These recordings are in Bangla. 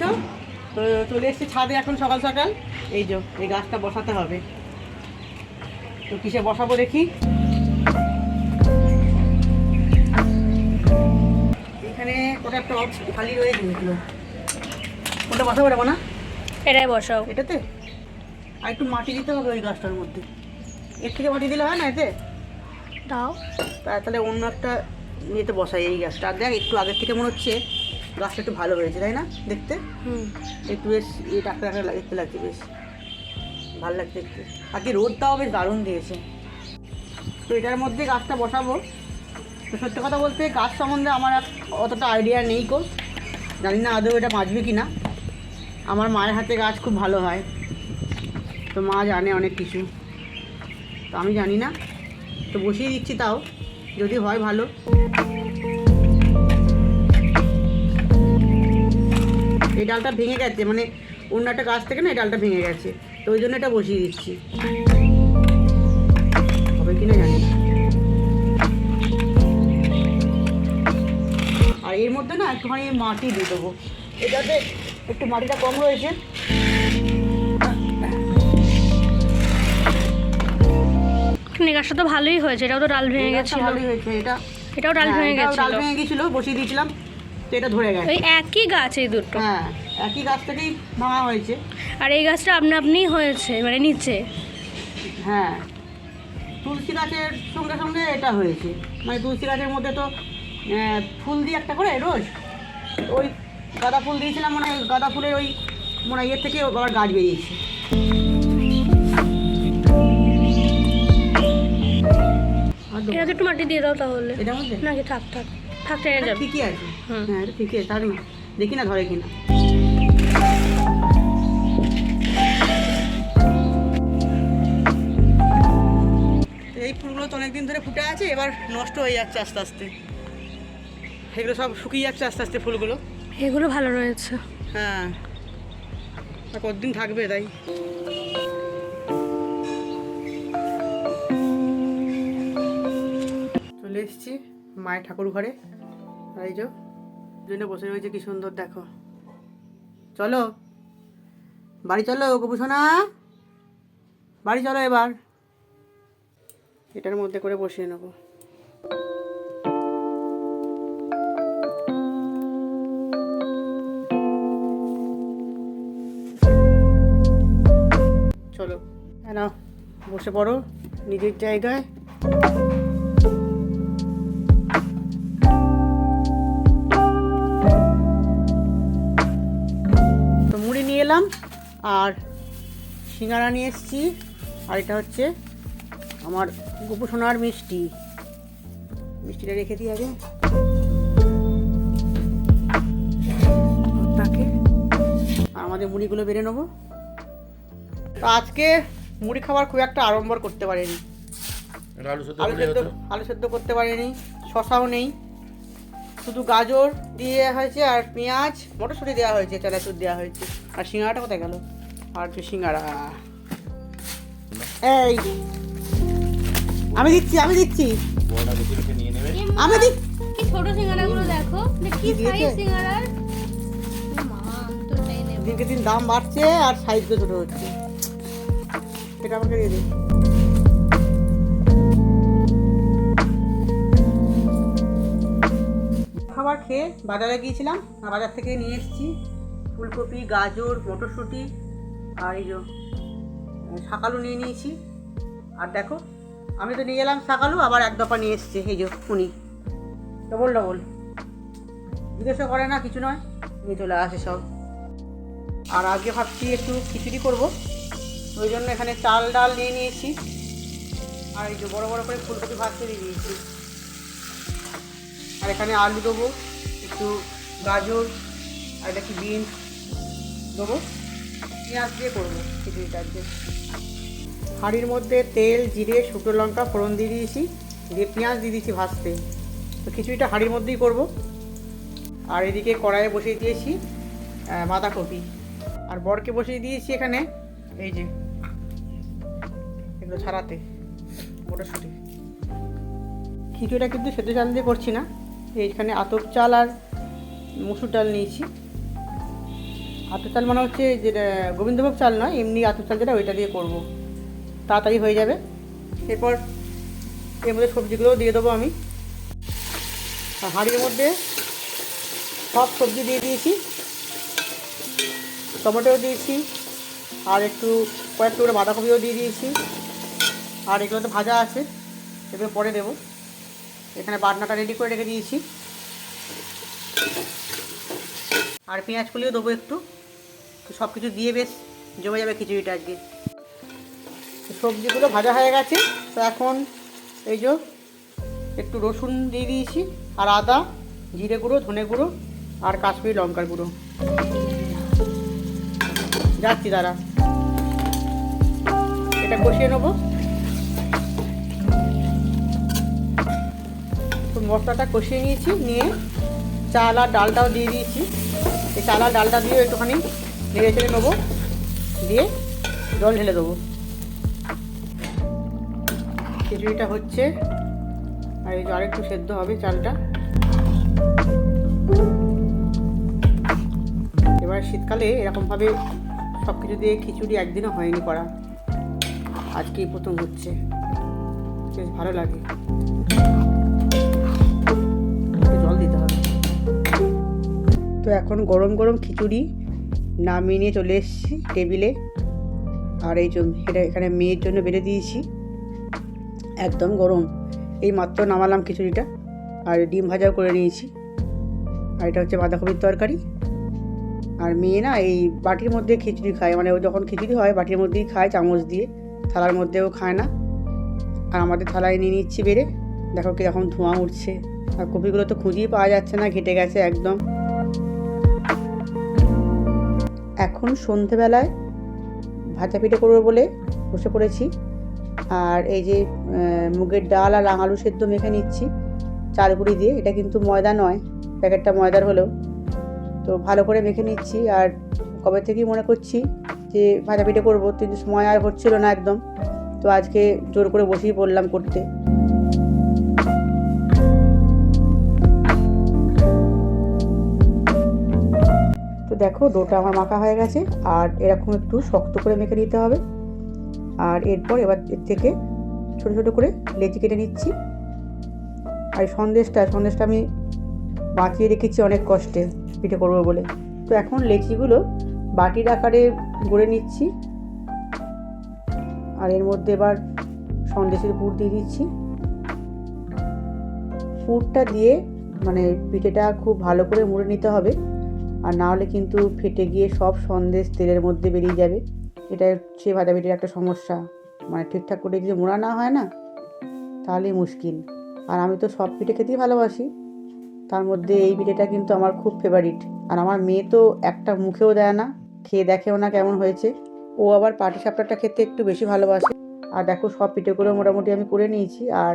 আছো তো চলে এসেছি ছাদে এখন সকাল সকাল। এই যে এই গাছটা বসাতে হবে। তো কিসে বসাবো দেখি? এখানে কোটা টব খালি রয়েছে এগুলো কোনটা বসাবো রে না এটাই বসাও। এটাতে? আর একটু মাটি দিতে হবে ওই গাছটার মধ্যে। এর থেকে মাটি দিলে হয় না এতে? দাও। তাহলে অন্য একটা ইয়েতে বসাই এই গাছটা। আর দেখ একটু আগের থেকে মনে হচ্ছে গাছটা একটু ভালো হয়েছে তাই না? দেখতে? হুম। একটু বেশ ইয়ে টাকা টাকা দেখতে লাগছে বেশ। ভালো লাগছে দেখতে। আর কি রোদটাও বেশ দারুণ দিয়েছে। তো এটার মধ্যে গাছটা বসাবো। তো সত্যি কথা বলতে গাছ সম্বন্ধে আমার অতটা আইডিয়া নেই কো জানি না আদৌ এটা বাঁচবে কি না আমার মায়ের হাতে গাছ খুব ভালো হয়। তো মা জানে অনেক কিছু। তো আমি জানি না। তো বসিয়ে দিচ্ছি তাও। যদি হয় ভালো। এই ডালটা ভেঙে গেছে মানে অন্য একটা গাছ থেকে না এই ডালটা ভেঙে গেছে। তো ওই জন্য এটা বসিয়ে দিচ্ছি। হবে কিনা জানি আর এর মধ্যে না একটুখানি মাটি দিয়ে দেবো। এটাতে একটু মাটিটা কম রয়েছে। গাছটা তো ভালোই হয়েছে এটাও তো ডাল ভেঙে গেছে ভালোই হয়েছে এটা এটাও ডাল হ্যাঁ, ভেঙে গেছে ডাল ভেঙে গেছিল বসিয়ে দিয়েছিলাম। তো এটা ধরে গেছে। ওই একই গাছ এই দুটো। হ্যাঁ একই গাছ থেকেই ভাঙা হয়েছে। আর এই গাছটা আপনা আপনিই হয়েছে মানে নিচে। হ্যাঁ তুলসী গাছের সঙ্গে সঙ্গে এটা হয়েছে। মানে তুলসী গাছের মধ্যে তো ফুল দিয়ে একটা করে রোজ ওই গাঁদা ফুল দিয়েছিলাম মানে গাঁদা ফুলের ওই মানে ইয়ের থেকে আবার গাছ বেরিয়েছে। দেবো? একটু মাটি দিয়ে দাও তাহলে। নাকি থাক থাক। থাক টেনে এটা যাবে? ঠিকই আছে। হ্যাঁ এটা ঠিকই আছে তাহলে দেখি না ধরে কিনা। এই ফুলগুলো তো অনেকদিন ধরে ফুটে আছে এবার নষ্ট হয়ে যাচ্ছে আস্তে আস্তে। এগুলো সব শুকিয়ে যাচ্ছে আস্তে আস্তে ফুলগুলো। এগুলো ভালো রয়েছে। হ্যাঁ। কতদিন থাকবে তাই? চলে এসেছি। মায়ের ঠাকুর ঘরে। এই যে জন্য বসে রয়েছে, কি সুন্দর দেখো। চলো, বাড়ি চলো গোপুসোনা। বাড়ি চলো এবার। এটার মধ্যে করে বসিয়ে নেব। চলো হ্যাঁ বসে পড়ো, নিজের জায়গায়। আর সিঙ্গারা নিয়ে এসেছি আর এটা হচ্ছে আমার গোপু সোনার মিষ্টি। মিষ্টিটা রেখে দিই আগে। তাকে। আর আমাদের মুড়িগুলো বেড়ে নেব। তো আজকে মুড়ি খাবার খুব একটা আড়ম্বর করতে পারিনি। আলু সেদ্ধ আলু সেদ্ধ আলু সেদ্ধ করতে পারিনি শশাও নেই। শুধু গাজর দিয়ে হয়েছে আর পেঁয়াজ মটরশুঁটি দেওয়া হয়েছে চানাচুর দেওয়া হয়েছে। আর সিঙ্গাড়াটা কোথায় গেল? আর যে সিঙ্গাড়া এই। আমি দিচ্ছি আমি দিচ্ছি। আমি দিচ্ছি ছোট সিঙ্গারাগুলো দেখো। কি সাইজ দিনকে দিন দাম বাড়ছে আর সাইজও ছোটো হচ্ছে। এটা আমাকে দিয়ে দিন খাবার খেয়ে বাজারে গিয়েছিলাম বাজার থেকে নিয়ে এসেছি ফুলকপি, গাজর, মটরশুঁটি আর এই শাকালু নিয়ে নিয়েছি। আর দেখো, আমি তো নিয়ে এলাম শাকালু, আবার এক দফা নিয়ে এসছে, এই যে উনি। ডবল ডবল জিজ্ঞাসা করে না, কিছু নয়, নিয়ে চলে আসে সব। আর আগে ভাবছি একটু খিচুড়ি করব, ওই জন্য এখানে চাল ডাল নিয়ে নিয়েছি। আর এই যে বড় বড় করে ফুলকপি ভাজতে দিয়ে দিয়েছি। আর এখানে আলু দেবো। একটু গাজর আর এটা কি বিনস দেবো। পেঁয়াজ দিয়ে করব খিচুড়িটা আজকে। হাঁড়ির মধ্যে তেল, জিরে, শুকনো লঙ্কা, ফোড়ন দিয়ে দিয়েছি, দিয়ে পেঁয়াজ দিয়ে দিয়েছি ভাজতে। তো খিচুড়িটা হাঁড়ির মধ্যেই করব। আর এদিকে কড়াইয়ে বসিয়ে দিয়েছি বাঁধাকপি। আর বরকে বসিয়ে দিয়েছি এখানে, এই যে, এগুলো ছাড়াতে, মটরশুঁটি। খিচুড়িটা কিন্তু সেদ্ধ চাল দিয়ে করছি না। এইখানে আতপ চাল আর মুসুর ডাল নিয়েছি। আতর চাল মানে হচ্ছে যেটা গোবিন্দভোগ চাল নয়, এমনি আতর চাল যেটা ওইটা দিয়ে করব। তাড়াতাড়ি হয়ে যাবে। এরপর এর মধ্যে সবজিগুলোও দিয়ে দেবো আমি। হাঁড়ির মধ্যে সব সবজি দিয়ে দিয়েছি। টমেটোও দিয়েছি। আর একটু কয়েকটু করে বাঁধাকপিও দিয়ে দিয়েছি। আর এগুলো তো ভাজা আছে এগুলো পরে দেবো। এখানে বাটনাটা রেডি করে রেখে দিয়েছি। আর পেঁয়াজ কুলিও দেবো একটু। সব কিছু দিয়ে বেশ জমে যাবে খিচুড়িটা আজকে। সবজিগুলো ভাজা হয়ে গেছে। তো এখন এই যে একটু রসুন দিয়ে দিয়েছি আর আদা, জিরে গুঁড়ো, ধনে গুঁড়ো আর কাশ্মীরি লঙ্কার গুঁড়ো। যাচ্ছি দাঁড়া। এটা কষিয়ে নেব। মশলাটা কষিয়ে নিয়েছি, নিয়ে চাল আর ডালটাও দিয়ে দিয়েছি। এই চাল আর ডালটা দিয়ে একটুখানি নেড়ে চেড়ে নেব, দিয়ে জল ঢেলে দেবো। খিচুড়িটা হচ্ছে, আর এই যে আরেকটু সেদ্ধ হবে চালটা। এবার শীতকালে এরকমভাবে সব কিছু দিয়ে খিচুড়ি একদিনও হয়নি করা। আজকেই প্রথম হচ্ছে। বেশ ভালো লাগে। এখন গরম গরম খিচুড়ি নামিয়ে নিয়ে চলে এসেছি টেবিলে। আর এই এটা এখানে মেয়ের জন্য বেড়ে দিয়েছি। একদম গরম। এই মাত্র নামালাম খিচুড়িটা। আর ডিম ভাজাও করে নিয়েছি। আর এটা হচ্ছে বাঁধাকপির তরকারি। আর মেয়ে না এই বাটির মধ্যে খিচুড়ি খায়। মানে ও যখন খিচুড়ি হয়, বাটির মধ্যেই খায় চামচ দিয়ে। থালার মধ্যেও খায় না। আর আমাদের থালায় নিয়ে নিচ্ছি বেড়ে। দেখো কীরকম ধোঁয়া উঠছে। আর কপিগুলো তো খুঁজেই পাওয়া যাচ্ছে না, ঘেটে গেছে একদম। এখন সন্ধেবেলায় ভাজা পিঠে করব বলে বসে পড়েছি। আর এই যে মুগের ডাল আর আলু সেদ্ধ মেখে নিচ্ছি চাল গুঁড়ি দিয়ে। এটা কিন্তু ময়দা নয়, প্যাকেটটা ময়দার হলেও। তো ভালো করে মেখে নিচ্ছি। আর কবে থেকেই মনে করছি যে ভাজা পিঠে করব, কিন্তু সময় আর হচ্ছিল না একদম। তো আজকে জোর করে বসেই পড়লাম করতে। দেখো ডোটা আমার মাখা হয়ে গেছে, আর এরকম একটু শক্ত করে মেখে নিতে হবে। আর এরপর এবার এর থেকে ছোটো ছোটো করে লেচি কেটে নিচ্ছি। আর সন্দেশটা সন্দেশটা আমি বাঁচিয়ে রেখেছি অনেক কষ্টে, পিঠে করব বলে। তো এখন লেচিগুলো বাটির আকারে গড়ে নিচ্ছি। আর এর মধ্যে এবার সন্দেশের পুর দিয়ে দিচ্ছি। পুরটা দিয়ে মানে পিঠেটা খুব ভালো করে মুড়ে নিতে হবে। আর না হলে কিন্তু ফেটে গিয়ে সব সন্দেশ তেলের মধ্যে বেরিয়ে যাবে। এটা হচ্ছে ভাজা পিঠের একটা সমস্যা। মানে ঠিকঠাক করে যদি মোড়া না হয় না, তাহলেই মুশকিল। আর আমি তো সব পিঠে খেতেই ভালোবাসি। তার মধ্যে এই পিঠেটা কিন্তু আমার খুব ফেভারিট আর আমার মেয়ে তো একটা মুখেও দেয় না, খেয়ে দেখেও না কেমন হয়েছে। ও আবার পাটি সাপটাটা খেতে একটু বেশি ভালোবাসে। আর দেখো সব পিঠেগুলো মোটামুটি আমি করে নিয়েছি আর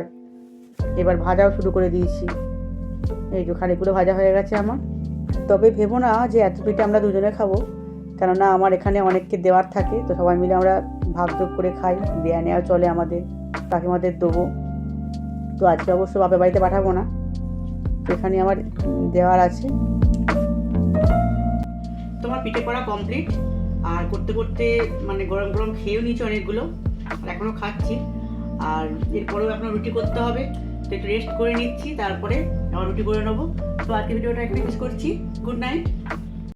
এবার ভাজাও শুরু করে দিয়েছি। এই যে খানিকগুলো ভাজা হয়ে গেছে আমার। তবে ভেবো না যে এত পিঠে আমরা দুজনে খাব। কেননা আমার এখানে অনেককে দেওয়ার থাকে, তো সবাই মিলে আমরা ভাগ যোগ করে খাই। দেয়া নেওয়া চলে আমাদের, কাকিমাদের দেবো। তো আজকে অবশ্য বাপের বাড়িতে পাঠাবো না। এখানে আমার দেওয়ার আছে। তোমার পিঠে করা কমপ্লিট আর করতে করতে মানে গরম গরম খেয়েও নিয়েছি অনেকগুলো। আর এখনও খাচ্ছি। আর এরপরেও এখনও রুটি করতে হবে। তো একটু রেস্ট করে নিচ্ছি, তারপরে আবার রুটি করে নেব। তো আজকে ভিডিওটা এখানে শেষ করছি। Good night